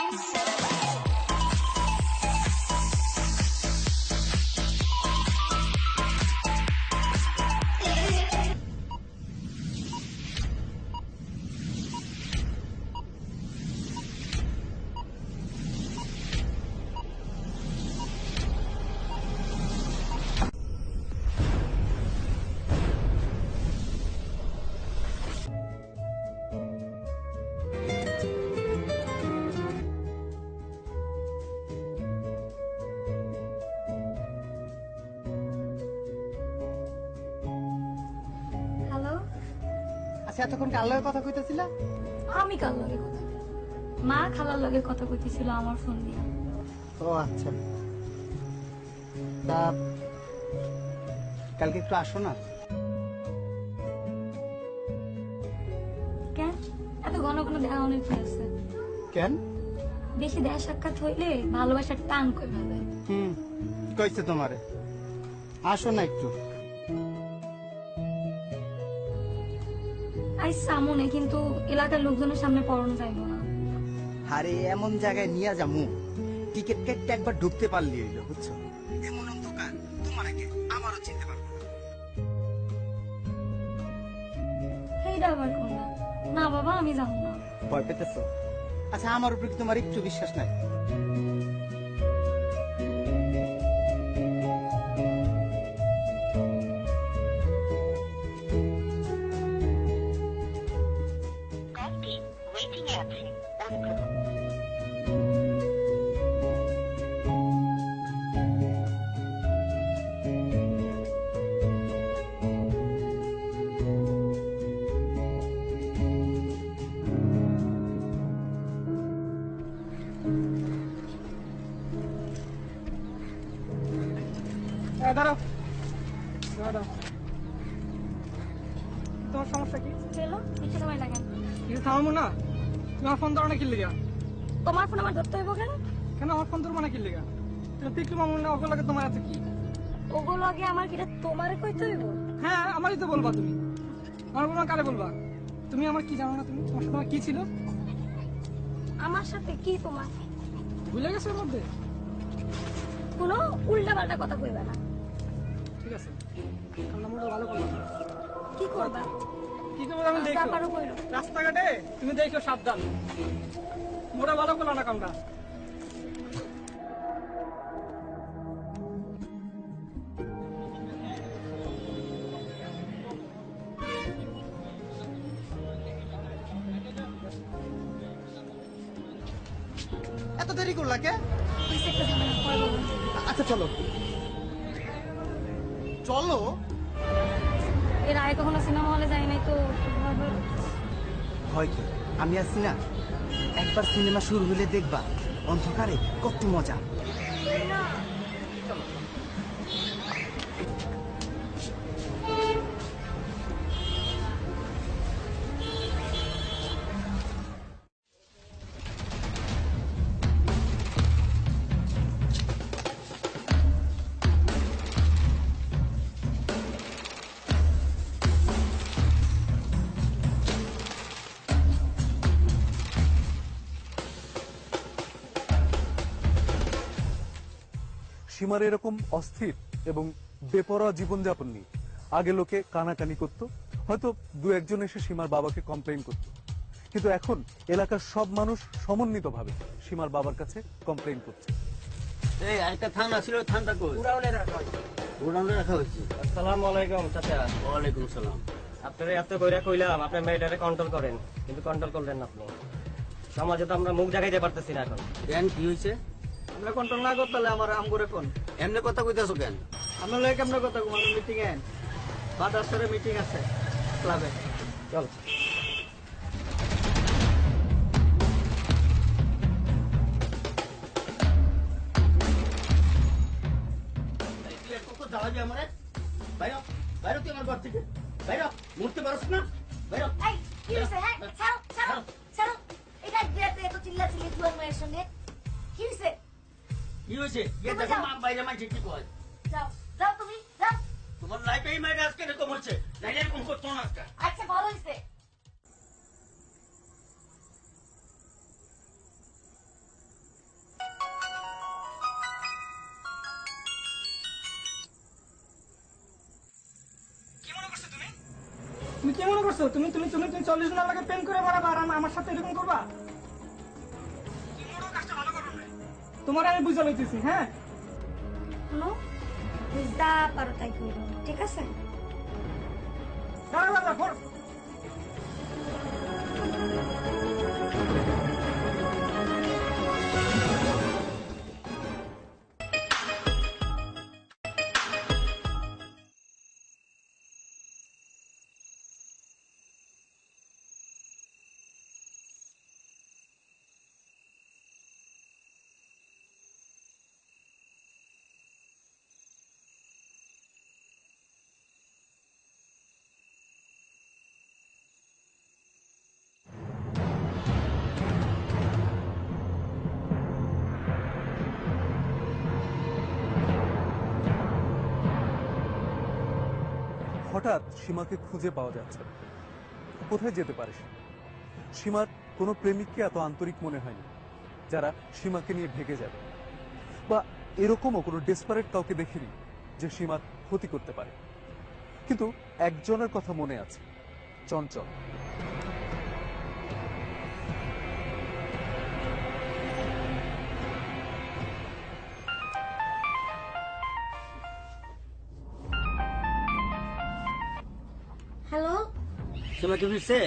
Hello আচ্ছা এতক্ষণ কার লগে কথা কইতেছিলা? আমি কার লগে কথা মা খালার লগে কথা কইতেছিল আমার ফোন দিয়া ও আচ্ছা। তা কালকে একটু আসো না? কেন? এত ঘন ঘন দেখা অনেক আছে? কেন? বেশি দেখা সাক্ষাৎ হইলে ভালোবাসার টান কই ভাবে হুম কইছে তোমারে। আসো না একটু। আই সামনে কিন্তু এলাকার লোকজনের সামনে পড়ানো যাইব না। আরে এমন জায়গায় নিয়ে যামু। টিকিট কেটে একবার ঢুকতে পারলি হইল বুঝছ? এমন অন্ধকার তোমার আগে আমারও চিনতে পারব না। সেইটা আবার কোনটা না বাবা আমি যাব না। ভয় পেতেছো? আচ্ছা আমার উপরে কি তোমার একটু বিশ্বাস নাই? দাঁড়াও দাঁড়াও তোমার সমস্যা কি? চলো একটু সময় লাগে। কিছু থামাবো না? তুমি আমার ফোন ধরো না কিনলে তোমার ফোন আমার ধরতে হইব কেন? কেন আমার ফোন ধরবো না কিনলে গা তুমি পিকলু মামুন না তোমার আছে কি? ওগুলো আগে আমার কিটা তোমারে কইতে হইব? হ্যাঁ আমারই তো বলবা তুমি। আমার বলবা কারে বলবা? তুমি আমার কি জানো না তুমি? তোমার সাথে কি ছিল? আমার সাথে কি তোমার? ভুলে গেছো এর মধ্যে? কোনো উল্টা পাল্টা কথা কইবে না। রাস্তাঘাটে তুমি দেখো সাবধান মোটা ভালো করল না কামটা এত দেরি করলা কে। আচ্ছা চলো চলো। এর আগে কখনো সিনেমা হলে যাই নাই তো ভয় কি? আমি আছি না একবার সিনেমা শুরু হলে দেখবা অন্ধকারে কত মজা। সীমার এরকম অস্থির এবং বেপরোয়া জীবনযাপন নিয়ে। আগে লোকে কানাকানি করত হয়তো দু একজন এসে সীমার বাবাকে কমপ্লেন করত। কিন্তু এখন এলাকার সব মানুষ সমন্বিতভাবে সীমার বাবার কাছে কমপ্লেন করছে। এই আরেকটা কই? উড়াউলে রাখা গোডাউনে রাখা হয়েছে? আসসালামু আলাইকুম চাচা। ওয়ালাইকুম সালাম। আপনারা এত কইরা কইলাম আপনার মেয়েটারে কন্ট্রোল করেন। কিন্তু কন্ট্রোল করলেন না আপনি। সমাজে তো আমরা মুখ দেখাইতে পারতেছি না এখন। কি হয়েছে আমরা কন্ট্রোল না করতে আমার আম করে কোন এমনি কথা কইতেছো কেন আমরা লয় কেমন কথা ঘুমানো মিটিং এ বাজার সরে মিটিং আছে ক্লাবে চল জ্বালা দিয়ে আমারে বাইরে বাইরে তুই আমার ঘর থেকে বাইরে মরতে পারছ না বাইরে এই, কি হয়েছে, হ্যাঁ? ছাড়ো, ছাড়ো, ছাড়ো। এটা বিরাতে এত চিল্লাচিল্লি জুয়ান মায়ের সঙ্গে। তুমি তুমি কি মনে করছ তুমি? তুমি তুমি তুমি চল্লিশ দিন আমাকে প্রেম করে বাড়াবা আর আমার সাথে এরকম করবা? তোমার আমি বুঝা লইতেছি হ্যাঁ? শুনো তুই পারো তাই করো ঠিক আছে? দাঁড়া দাঁড়া হঠাৎ সীমাকে খুঁজে পাওয়া যাচ্ছে। কোথায় যেতে পারে সীমার কোনো প্রেমিককে এত আন্তরিক মনে হয়নি, যারা সীমাকে নিয়ে ভেগে যাবে। বা এরকমও কোনো ডেসপারেট কাউকে দেখিনি যে সীমার ক্ষতি করতে পারে। কিন্তু একজনের কথা মনে আছে, চঞ্চল। সীমা কি ফিরছে?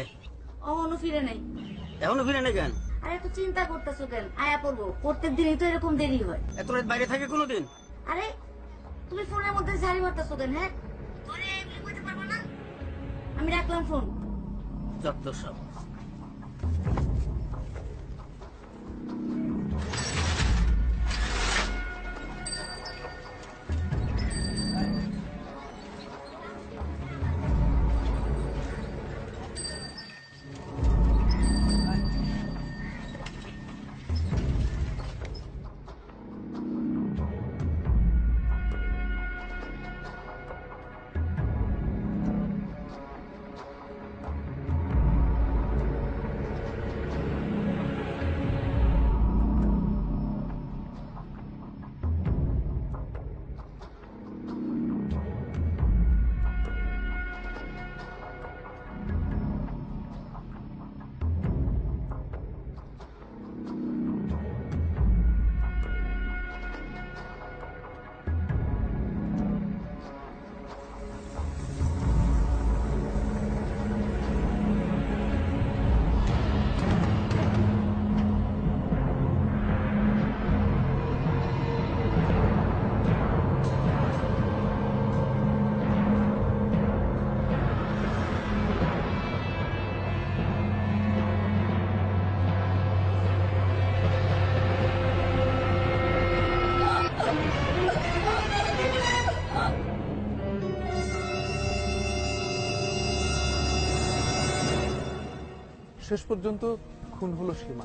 অমনও ফিরে নাই। এখনও ফিরে নাই কেন? আরে তো চিন্তা করতেছো কেন? আয়া পড়ব। প্রত্যেক দিনই তো এরকম দেরি হয়। এত রাত বাইরে থাকে কোনোদিন? আরে তুমি ফোনের মধ্যে ঝাড়ি মারতেছো কেন হ্যাঁ? আমি রাখলাম ফোন যত সব। শেষ পর্যন্ত খুন হলো সীমা।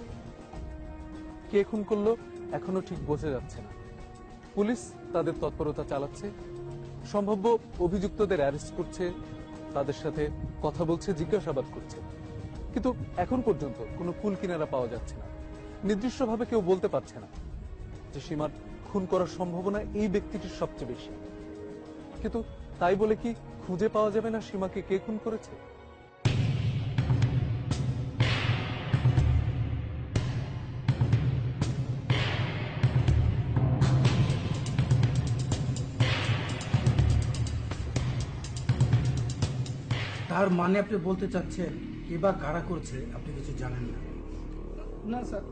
কে খুন করল এখনও ঠিক বোঝা যাচ্ছে না। পুলিশ তাদের তৎপরতা চালাচ্ছে, সম্ভাব্য অভিযুক্তদের অ্যারেস্ট করছে, তাদের সাথে কথা বলছে, জিজ্ঞাসাবাদ করছে। কিন্তু এখন পর্যন্ত কোনো কুল কিনারা পাওয়া যাচ্ছে না। নির্দিষ্টভাবে কেউ বলতে পারছে না যে সীমার খুন করার সম্ভাবনা এই ব্যক্তিটির সবচেয়ে বেশি। কিন্তু তাই বলে কি খুঁজে পাওয়া যাবে না সীমাকে কে খুন করেছে? তার মানে আপনি বলতে চাচ্ছেন কে বা কারা করছে আপনি কিছু জানেন না? না স্যার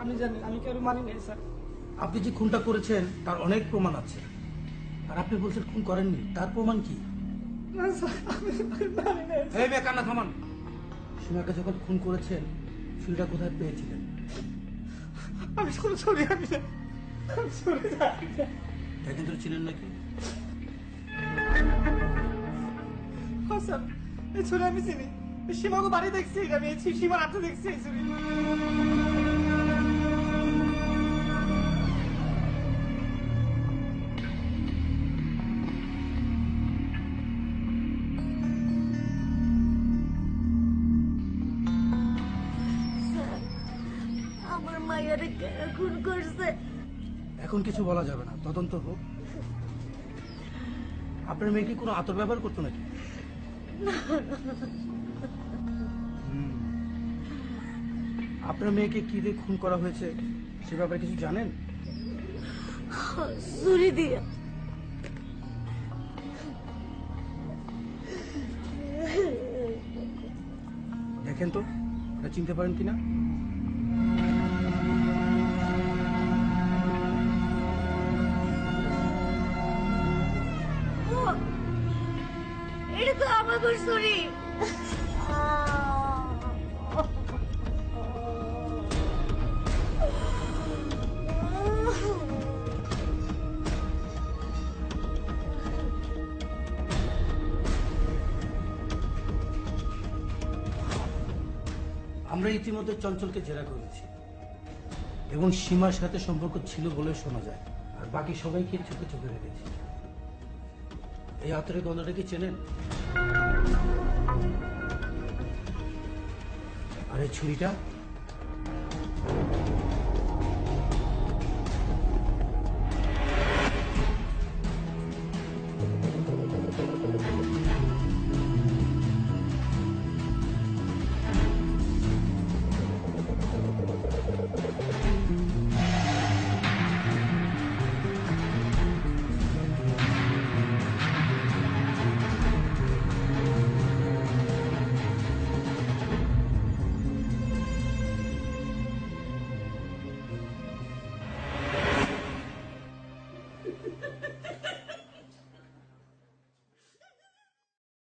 আমি জানি আমি কেউ মানি নাই স্যার। আপনি যে খুনটা করেছেন তার অনেক প্রমাণ আছে। আর আপনি বলছেন খুন করেননি তার প্রমাণ কি? না স্যার আমি মানি নাই এই মেয়ে কান্না থামান। সীমাকে যখন খুন করেছেন ছুরিটা কোথায় পেয়েছিলেন? আমি কোনো ছবি আনি না। আমি ছবি জানি না। কিন্তু ছিলেন নাকি? হ্যাঁ স্যার। এই আমি চিনি। সীমাকে বাড়ি দেখছি আমি এই সীমার হাতে দেখছি এই ছবি স্যার, আমার মায়ের খুন করছে। এখন কিছু বলা যাবে না তদন্ত হোক। আপনার মেয়ে কি কোনো আতর ব্যবহার করতো নাকি। আপনার মেয়েকে কি দিয়ে খুন করা হয়েছে সে ব্যাপারে কিছু জানেন? ছুরি দিয়ে। দেখেন তো ওটা চিনতে পারেন কিনা? আমরা ইতিমধ্যে চঞ্চলকে জেরা করেছি। এবং সীমার সাথে সম্পর্ক ছিল বলে শোনা যায়। আর বাকি সবাইকে চোখে চোখে রেখেছি। এই আতরের গন্ধটা কি চেনেন? আর এই ছুরিটা?